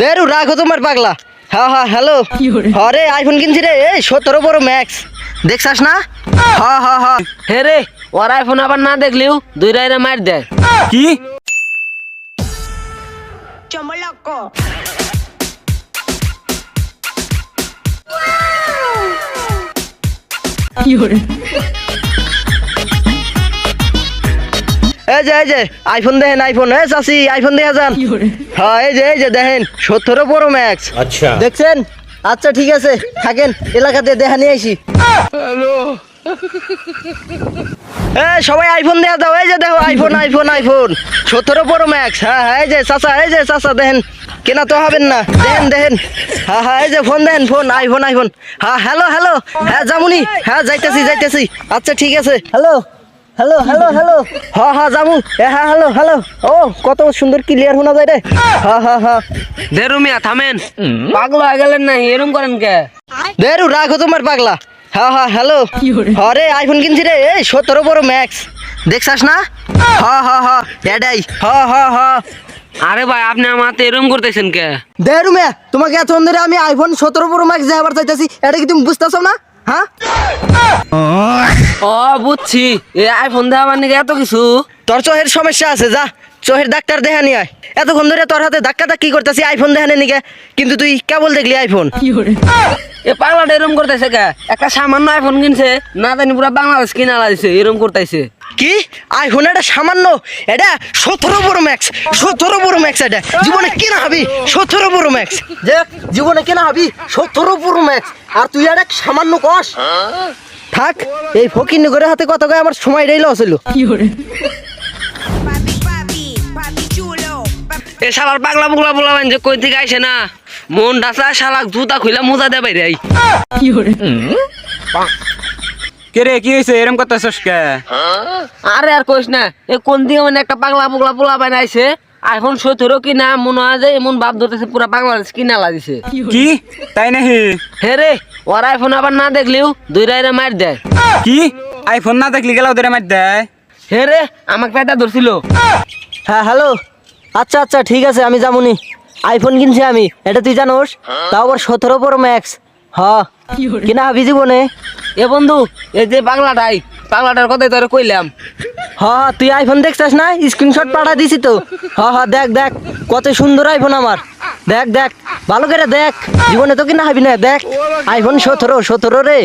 দেরু রাখো তোমার পাগলা। হ্যাঁ হ্যাঁ হ্যালো। হরে? আইফোন কিনছি রে এই সতেরো বড় ম্যাক্স দেখছাস না? হ্যাঁ হ্যাঁ হ্যাঁ হে রে ওর আইফোন আবার না দেখলেও দুই রাইরে মার দেয় কি? loco. আইফোন দেখেন আইফোন হ্যাঁ চাচি আইফোন দেখা যান। এই যে এই যে দেখেন সতেরো প্রো ম্যাক্স আচ্ছা। দেখছেন? আচ্ছা ঠিক আছে থাকেন এলাকাতে দেখা নিয়ে আসি। সবাই আইফোন দেয়া দাও এই যে দেখো আইফোন আইফোন আইফোন সতেরো প্রো ম্যাক্স হ্যাঁ হ্যাঁ এই যে চাচা এই যে চাচা দেখেন কেনা তো হবেন না। দেখেন দেখেন। হ্যাঁ হ্যাঁ এই যে ফোন দেন ফোন আইফোন আইফোন হ্যাঁ হ্যালো হ্যালো। হ্যাঁ যামুনি হ্যাঁ যাইতেছি যাইতেছি। আচ্ছা ঠিক আছে। হ্যালো। হ্যালো হ্যালো হ্যালো হ্যাঁ হ্যাঁ যামু এ হ্যাঁ হ্যালো হ্যালো ও কত সুন্দর ক্লিয়ার শোনা যায় রে। হ্যাঁ হ্যাঁ হ্যাঁ দেরু মিয়া থামেন। পাগল হয়ে গেলেন না এরম করেন কে? দেরু রাখো তোমার পাগলা। হ্যাঁ হ্যাঁ হ্যালো হরে আইফোন কিনছি রে। এই সতেরো বড় ম্যাক্স দেখছাস না? হ্যাঁ হ্যাঁ হ্যাঁ এটাই হ্যাঁ হ্যাঁ হ্যাঁ আরে ভাই আপনি আমার এরম করতেছেন কে? দেরু মে তোমাকে এতক্ষণ ধরে আমি আইফোন সতেরো বড় ম্যাক্স দেখাবার চাইতেছি। এটা কি তুমি বুঝতেছো না? হ্যাঁ? ও বুঝছি। এই আইফোন দেওয়া মানে এত কিছু? তোর চোহের সমস্যা আছে যা। চোহের ডাক্তার দেখা নিয়ে আয়। এতক্ষণ ধরে তোর হাতে ধাক্কা ধাক্কি করতেছি আইফোন দেখানে নিকে কিন্তু তুই কেবল দেখলি আইফোন এ পাগলাটা এরম করতেছে কে? একটা সামান্য আইফোন কিনছে না জানি পুরা বাংলাদেশ কিনা লাগছে এরম করতেছে। কি? আইফোন এটা সামান্য? এটা সতেরো বড় ম্যাক্স সতেরো বড় ম্যাক্স এটা। জীবনে কেনা হবি? সতেরো বড় ম্যাক্স যে জীবনে কেনা হবি? সতেরো বড় ম্যাক্স আর তুই আর সামান্য কস। থাক এই ফকির নগরের হাতে কত গায়ে আমার সময় রেইল chulo. এ শালার পাগলা পুগলা বলা যে কই থেকে আইছে না? মন ডাসা শালাক জুতা খুইলা মোজা দে বাইরে আই। কে রে কি হয়েছে এরম করতেছস কে? আরে আর কইস না এ কোন দিকে মানে একটা পাগলা পুগলা পোলা বানাইছে আইফোন সতেরো কিনা মনে হয় যে এমন বাপ ধরতেছে পুরা বাংলাদেশ কিনা লাগিছে কি? তাই নাহি হে রে ওর আইফোন আবার না দেখলেও দুই রাইরে মার দেয়। কি? আইফোন না দেখলি গেল ওদের মার দেয়? হে রে আমাকে পেটা ধরছিল। হ্যাঁ হ্যালো। আচ্ছা আচ্ছা ঠিক আছে আমি যামুনি। আইফোন কিনছি আমি এটা তুই জানোস? তাও আবার সতেরো বড় ম্যাক্স হ। কিনা হবি জীবনে? এ বন্ধু এই যে বাংলাটাই পাগলাটার কথাই তোরে কইলাম। হ তুই আইফোন দেখছিস না? স্ক্রিনশট পাঠা দিছি তো। হ হ দেখ দেখ কত সুন্দর আইফোন আমার। দেখ দেখ ভালো করে দেখ। জীবনে তো কিনা হবি না দেখ। আইফোন সতেরো সতেরো রে।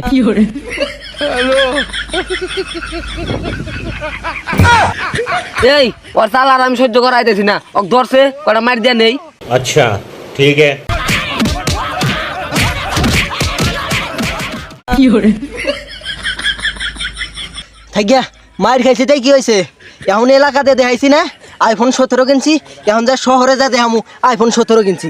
এই ওর তালা আর আমি সহ্য করাইতেছি না। ও ধরছে কটা মার দিয়া নেই। আচ্ছা ঠিক আছে। থাকিয়া মায়ের খাইছে তাই কি হয়েছে এখন এলাকাতে দেখাইছি না আইফোন সতেরো কিনছি, এখন যা শহরে যা দেখামু আইফোন সতেরো কিনছি।